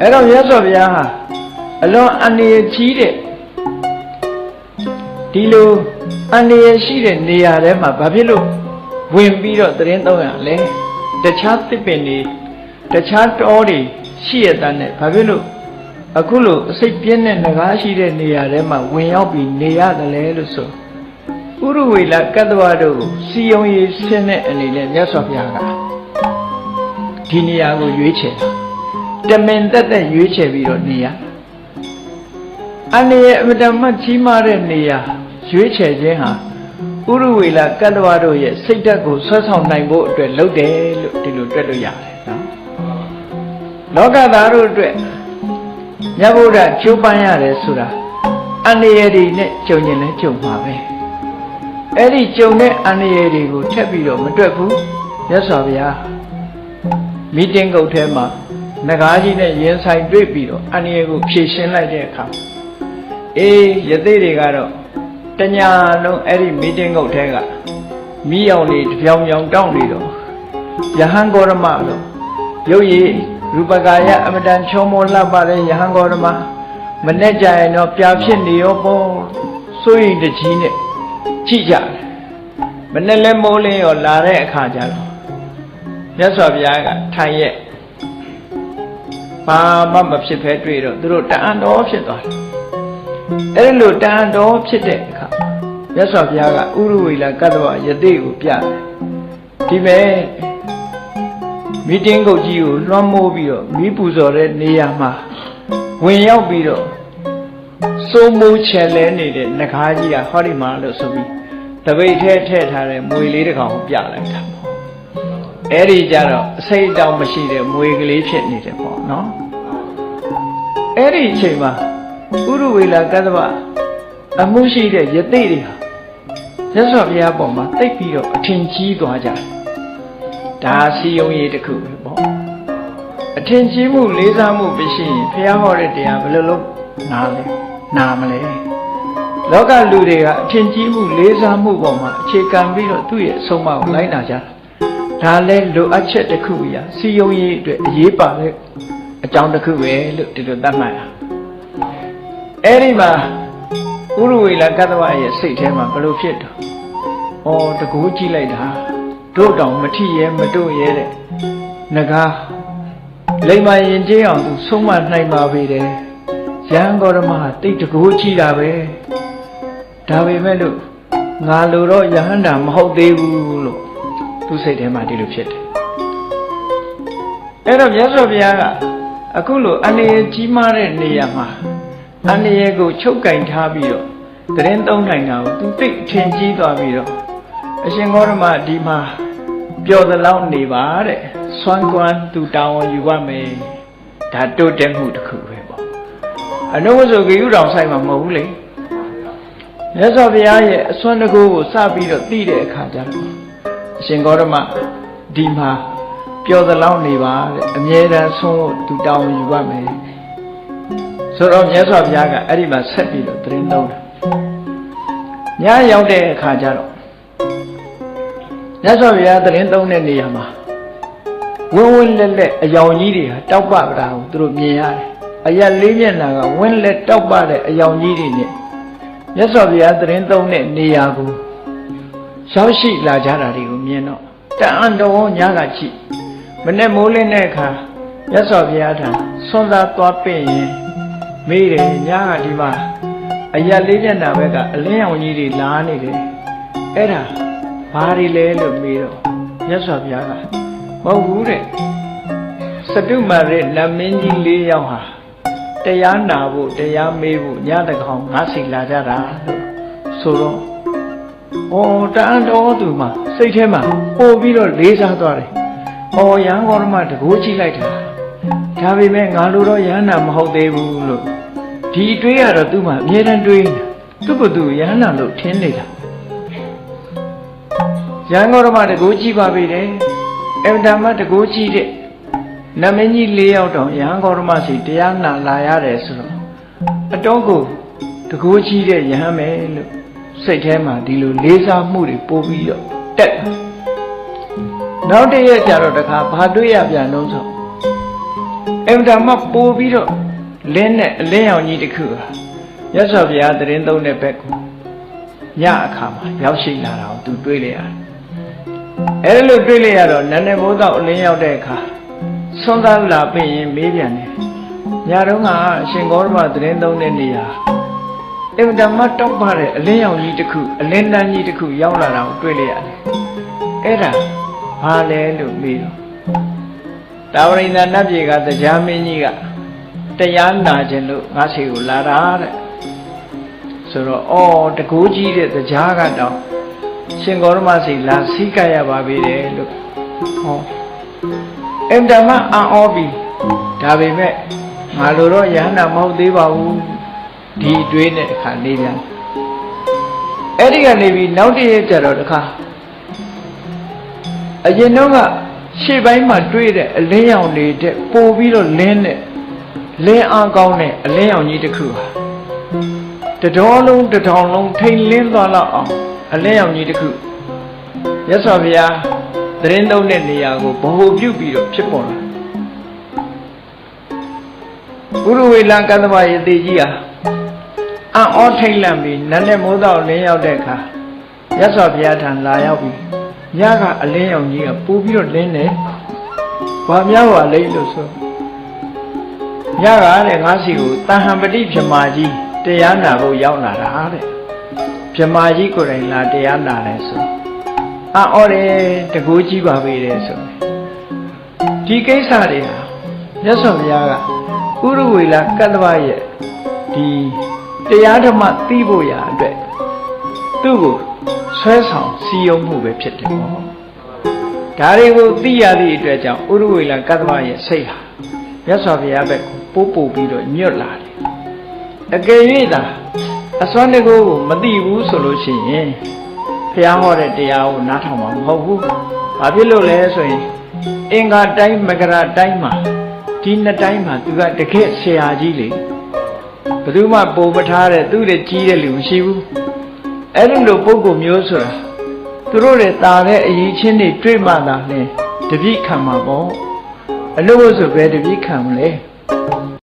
အဲ့တော့မြတ်စွာဘုရားဟာအလွန်အန္တရာယ်ကြီးတဲ့ဒီလိုအန္တရာယ်ရှိတဲ့နေရာထဲမှာဘာဖြစ်လို့ဝင်ပြီးတော့သတရင်သုံးရလဲတခြားသစ်ပင်တွေတခြားတောတွေရှိရတဲ့နဲ့ဘာဖြစ်လို့အခုလိုအစိတ်ပြင်းတဲ့ငကားရှိတဲ့နေရာထဲမှာဝင်ရောက်ပြီးနေရတယ်လဲလို့ဆိုဥရဝေလကတ္တဝတို့ကိုစီယုံရေးဆင်းတဲ့အနေနဲ့မြတ်စွာဘုရားကဒီနေရာကိုရွေးချယ်တာ တမင်တက်တက်ရွေးချယ်ပြီးတော့နေရအနေရဲ့အမတမကြီးမားတဲ့နေရာရွေးချယ်ခြင်းဟာဥရဝေလကတ္တဝတို့ရဲ့စိတ်ဓာတ်ကိုဆွဲဆောင်နိုင်ဖို့အတွက်လုပ်တယ်လို့ဒီလိုတွက်လို့ရတယ်နော်လောကသားတို့အတွက်မြတ်ဗုဒ္ဓကျိုးပန်းရတယ်ဆိုတာအနေရည်တွေနဲ့ကြုံရင်လည်းကြုံပါပဲအဲ့ဒီကြုံတဲ့အနေရည်တွေကိုထက်ပြီးတော့မတွက်ဘူးမြတ်စွာဘုရားမီတင်းကုတ်ထဲမှာ ငကားကြီးနဲ့ရင်ဆိုင်တွေ့ပြီးတော့အနေရည်ကိုဖြည့်ရှင်းလိုက်တဲ့အခါအေးယသိတွေကတော့တညာလုံးအဲ့ဒီမီတင်းကုတ်ထဲကမိအောင်လေးတစ်ပြောင်ပြောင်တောင်းနေတော့ယဟန်ဂေါရမတော့ရုပ်ရည်ရူပကာယအမတန်ချောမောလှပတဲ့ယဟန်ဂေါရမမနဲ့ကြရင်တော့ပြာဖြစ်နေရောပေါ့စိုးရိမ်တကြီးနဲ့ကြည့်ကြတယ်မနဲ့လဲမိုးလင်းရောလာတဲ့အခါကျတော့မြတ်စွာဘုရားကထိုင်ရဲ့ ဘာမှမဖြစ်ဖဲတွေ့တော့သူတို့တန်တော်ဖြစ်သွားတယ်အဲ့လိုတန်တော်ဖြစ်တဲ့အခါမြတ်စွာဘုရားကဥရဝေလကတ္တဝယတိကိုပြတယ်ဒီမဲ့မီတင်းကုတ်ကြီးကိုလွှမ်းမိုးပြီးတော့မီးပူဇော်တဲ့နေရာမှာဝင်ရောက်ပြီးတော့စိုးမိုးချယ်လဲနေတဲ့ငကားကြီးကဟောဒီမှာလို့ဆိုပြီးတပိတ်ထဲထည့်ထားတဲ့မွေလေးတစ်ကောင်ကိုပြလိုက်တာပေါ့ အဲ့ဒီကြတော့အစိတ်အတောင်မရှိတဲ့မွေကလေးဖြစ်နေတယ်ပေါ့နော်အဲ့ဒီအချိန်မှာဥရဝေလာကတ္တဗအမှုရှိတဲ့ယသိတွေဟာရသော်ဘုရားပေါ်မှာတိတ်ပြီးတော့အထင်ကြီးသွားကြတယ်ဒါစီယုံရေးတစ်ခုပဲပေါ့အထင်ကြီးမှုလေးစားမှုမရှိရင်ဘုရားဟောတဲ့တရားဘယ်လိုလုပ်နားလဲနားမလဲလောကလူတွေကအထင်ကြီးမှုလေးစားမှုပေါ်မှာအခြေခံပြီးတော့သူ့ရဲ့အဆုံးအမကိုလိုက်နာကြတာ ဒါလဲလိုအပ်ချက်တစ်ခုပြစီယုံရေးအတွက်အရေးပါတဲ့အကြောင်းတစ်ခုပဲလို့ဒီလိုသတ်မှတ်တာအဲ့ဒီမှာဥရဝေလကတ္တဝရဲ့စိတ်ထဲမှာဘယ်လိုဖြစ်တော့ဩတကူကြည့်လိုက်တာတို့တောင်မထီရဲမတို့ရဲတဲ့ငကားလိမ္မာရင်ကျေးအောင်သူဆုံးမနိုင်ပါပေတယ်ရဟန်းဂေါရမဟာတိတ်တကူကြည့်တာပဲဒါပေမဲ့လို့ငါလိုတော့ယဟန္တာမဟုတ်သေးဘူးလို့ သူစိတ်ထဲမှာဒီလိုဖြစ်တယ်အဲ့တော့မြတ်စွာဘုရားကအခုလိုအနေရကြီးမားတဲ့နေရာမှာအန္တရာယ်ကိုချုပ်ကင်ထားပြီးတော့တရင်သုံးနိုင်တာကိုသူသိထင်ကြီးသွားပြီးတော့အရှင်ဂေါရမဒီမှာပျော်သလောက်နေပါတဲ့စွမ်းကွမ်းသူတောင်းဝန်ယူပါမယ်ဒါတိုးတက်မှုတစ်ခုပဲပေါ့အနုဝဆိုဂေယုတော်ဆိုင်မှာမဟုတ်ဘူးလေမြတ်စွာဘုရားရဲ့အစွမ်းတကူကိုစပြီးတော့သိတဲ့အခါကျတော့ အရှင်ဂေါရမဒီမှာပျော်သလောက်နေပါတဲ့အမြဲတမ်းဆုံးသူတောင်းဝန်ယူပါမယ်ဆိုတော့မြတ်စွာဘုရားကအဲ့ဒီမှာဆက်ပြီးတော့သတင်းသုံးတယ်ညရောက်တဲ့အခါကျတော့မြတ်စွာဘုရားသတင်းသုံးတဲ့နေရာမှာဝင်းဝင်းလက်လက်အယောင်ကြီးတွေဟာတောက်ပပတာကိုသူတို့မြင်ရတယ်အရက်လေးမျက်နှာကဝင်းလက်တောက်ပတဲ့အယောင်ကြီးတွေနဲ့မြတ်စွာဘုရားသတင်းသုံးတဲ့နေရာကို ရောက်ရှိလာကြတာတွေကိုမြင်တော့တန်အံတော်ညကကြည့်မနဲ့မိုးလင်းတဲ့အခါမြတ်စွာဘုရားထံဆွမ်းသာသွားပင့်ရင်မေးတယ်ညကဒီမှာအရက်လေးမျက်နှာဘက်ကအလင်းရောင်ကြီးတွေလာနေတယ်အဲ့ဒါဘာတွေလဲလို့မေးတော့မြတ်စွာဘုရားကမဟုတ်ဘူးတဲ့စတုမာရဲ့နတ်မင်းကြီး၄ယောက်ဟာတရားနာဖို့တရားမေးဖို့ညတကောင်ငါစီလာကြတာလို့ဆိုတော့ ဩတန်တော်သူမှာစိတ်ထဲမှာပို့ပြီးတော့လေးစားသွားတယ်ဩရန်ကောရမတကိုးကြည့်လိုက်တာဒါပေမဲ့ငါလိုတော့ရဟန္တာမဟုတ်သေးဘူးလို့ဒီတွေးရတော့သူ့မှာအမြဲတမ်းတွေးနေတာသူ့ကိုယ်သူရဟန္တာလို့ထင်နေတာရန်ကုန်မှာတကူကြည့်ပါပြီတယ်အင်တာမတကူကြည့်တဲ့နမင်းကြီး၄ယောက်တောင်ရဟန်းဂေါရမစီတရားနာလာရတယ်ဆိုတော့အတော့ကိုတကူကြည့်တဲ့ယဟန်မယ်လို့ စိတ်ထဲမှာဒီလိုလေးစားမှုတွေပို့ပြီးတော့တက်နောက်တည့်ရက်ကျတော့တခါဘာတွေ့ရပြန်တော့ဆိုအင်တာမပို့ပြီးတော့လင်းနဲ့အလင်းရောင်ကြီးတစ်ခုဟာရသော်ဘုရားသတင်းသုံးတဲ့ဘက်ကိုညအခါမှာရောက်ရှိလာတာကိုသူတွေးလိုက်ရတယ်အဲ့လိုတွေးလိုက်ရတော့နန်းနေမိုးတော့အလင်းရောက်တဲ့အခါဆွမ်းသားလာပြင်ရင်မေးပြန်တယ်ညတုန်းကအရှင်ဂေါရမသတင်းသုံးတဲ့နေရာ အင်တာမတောက်ပါတဲ့အလင်းရောင်ကြီးတစ်ခုအလင်းတန်းကြီးတစ်ခုရောက်လာတာကိုတွေးလိုက်ရတယ်အဲ့ဒါဘာလဲလို့မေးတော့တာဝရိန္ဒနတ်ပြည်ကတရားမင်းကြီးကတရားနာခြင်းလို့ငါစီကိုလာတာတဲ့ဆိုတော့အော်တကူကြီးတဲ့တရားကတော့ရှင်ဂေါရမစီလာစီးကပ်ရပါပြီတဲ့လို့ဟောအင်တမအံ့ဩပြီဒါပေမဲ့ငါလိုတော့ယဟနာမဟုတ်သေးပါဘူး ဒီအတွေးနဲ့အခါနေပြန်အဲ့ဒီကနေပြီးနောက်တစ်ရက်ကျတော့တခါအရင်တော့ကရှေ့ပိုင်းမှာတွေ့တဲ့အလင်းရောင်တွေတဲ့ပို့ပြီးတော့လင်းတဲ့လင်းအားကောင်းတဲ့အလင်းရောင်ကြီးတစ်ခုဟာတတော်လုံးတထောင်လုံးထိန်လင်းသွားလောက်အောင်အလင်းရောင်ကြီးတစ်ခုရသော်ဘုရားသတင်းသုံးတဲ့နေရာကိုဗဟိုပြုပြီးတော့ဖြစ်ပေါ်လာဘုရဝေလကသမာယတိကြီးဟာ အံ့ဩထိတ်လန့်ပြီးနတ်နဲ့မိုးတော့လင်းရောက်တဲ့အခါရသော်ဘုရားထံလာရောက်ပြီးညကအလင်းရောင်ကြီးကပို့ပြီးတော့လင်းတယ်။ဘာများပါလိမ့်လို့ဆိုညကတဲ့ငါစီကိုတဟံပတိဗြဟ္မာကြီးတရားနာဖို့ရောက်လာတာတဲ့။ဗြဟ္မာကြီးကိုယ်တိုင်လာတရားနာတယ်ဆို။အာဩတယ်တကူကြီးပါပဲတဲ့ဆို။ဒီကိစ္စတွေဟာမြတ်စွာဘုရားကဥရဝေလာကတ္တဗရဲ့ဒီ တရားဓမ္မသိဖို့ရာအတွက်သူ့ကိုဆွဲဆောင်စီယုံမှုပဲဖြစ်တယ်ပေါ့ဒါတွေကိုသိရသည့်အတွက်ကြောင့်ဥရဝေလကတ္တမရဲ့စိတ်ဟာမြတ်စွာဘုရားဘက်ကိုပို့ပို့ပြီးတော့ညွတ်လာတယ်အကယ်၍သာအစွမ်းတကူကိုမသိဘူးဆိုလို့ရှိရင်ဘုရားဟောတဲ့တရားကိုနားထောင်မှာမဟုတ်ဘူးဘာဖြစ်လို့လဲဆိုရင်အင်္ဂါတိုင်းမကရတိုင်းမှာဒီနှစ်တိုင်းမှာသူကတကယ့်ဆရာကြီးလေ ဘယ်သူမှပုံမထားတဲ့သူ့ရဲ့ကြီးတဲ့လူမရှိဘူးအဲ့ဒီလိုပုံကိုမျိုးဆိုတာသူတို့တွေตาတဲ့အရေးချင်းတွေတွေ့မှသာလဲတပိခံမှာပေါ့အလို့ဆိုပဲတပိခံမလဲ